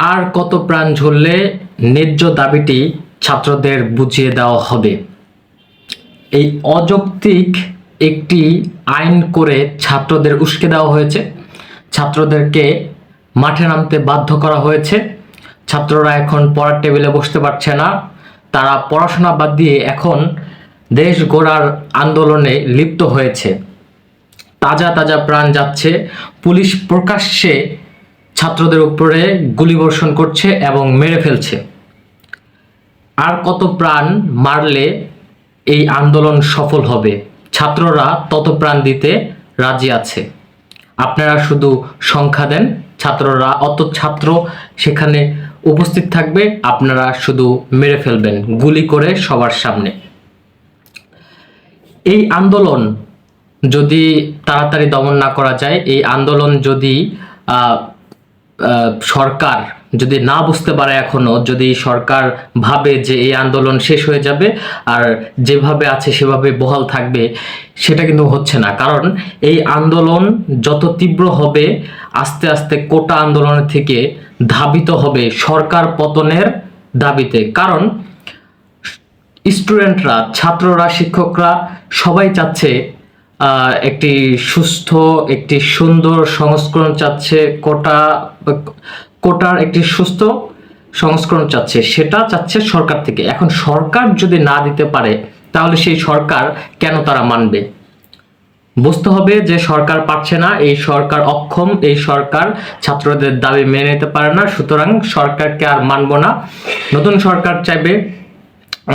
আর কত প্রাণ ঝরলে ন্যায্য দাবিটি ছাত্রদের বুঝিয়ে দেওয়া হবে? এই অযৌক্তিক একটি আইন করে ছাত্রদের উস্কে দেওয়া হয়েছে। ছাত্রদেরকে মাঠে নামতে বাধ্য করা হয়েছে। ছাত্ররা এখন পড়ার টেবিলে বসতে পারছে না। তারা পড়াশোনা বাদ দিয়ে এখন দেশ গড়ার আন্দোলনে লিপ্ত হয়েছে। তাজা তাজা প্রাণ যাচ্ছে। পুলিশ প্রকাশ্যে ছাত্রদের উপরে গুলিবর্ষণ করছে এবং মেরে ফেলছে। আর কত প্রাণ মারলে এই আন্দোলন সফল হবে? ছাত্ররা তত প্রাণ দিতে রাজি আছে। আপনারা শুধু সংখ্যা দেন, ছাত্ররা অত ছাত্র সেখানে উপস্থিত থাকবে, আপনারা শুধু মেরে ফেলবেন, গুলি করে সবার সামনে। এই আন্দোলন যদি তাড়াতাড়ি দমন না করা যায়, এই আন্দোলন যদি সরকার যদি না বুঝতে পারে এখনও, যদি সরকার ভাবে যে এই আন্দোলন শেষ হয়ে যাবে আর যেভাবে আছে সেভাবে বহাল থাকবে, সেটা কিন্তু হচ্ছে না। কারণ এই আন্দোলন যত তীব্র হবে, আস্তে আস্তে কোটা আন্দোলনের থেকে ধাবিত হবে সরকার পতনের দাবিতে। কারণ স্টুডেন্টরা, ছাত্ররা, শিক্ষকরা সবাই চাচ্ছে একটি সুস্থ, একটি সুন্দর সংস্করণ চাচ্ছে কোটা, কোটার একটি সুস্থ সংস্করণ চাচ্ছে। সেটা চাচ্ছে সরকার থেকে। এখন সরকার যদি না দিতে পারে, তাহলে সেই সরকার কেন তারা মানবে? বুঝতে হবে যে সরকার পারছে না, এই সরকার অক্ষম, এই সরকার ছাত্রদের দাবি মেনে নিতে পারে না, সুতরাং সরকারকে আর মানব না। নতুন সরকার চাইবে,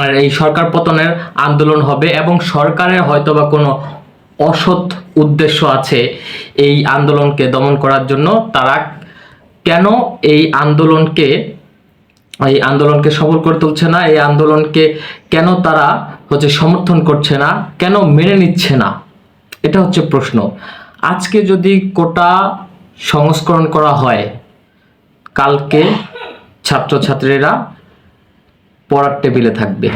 আর এই সরকার পতনের আন্দোলন হবে এবং সরকারের হয়তোবা কোনো অসৎ উদ্দেশ্য আছে এই আন্দোলনকে দমন করার জন্য। তারা কেন এই আন্দোলনকে এই আন্দোলনকে সফল করে তুলছে না? এই আন্দোলনকে কেন তারা হচ্ছে সমর্থন করছে না? কেন মেনে নিচ্ছে না? এটা হচ্ছে প্রশ্ন। আজকে যদি কোটা সংস্করণ করা হয়, কালকে ছাত্রছাত্রীরা পড়ার টেবিলে থাকবে।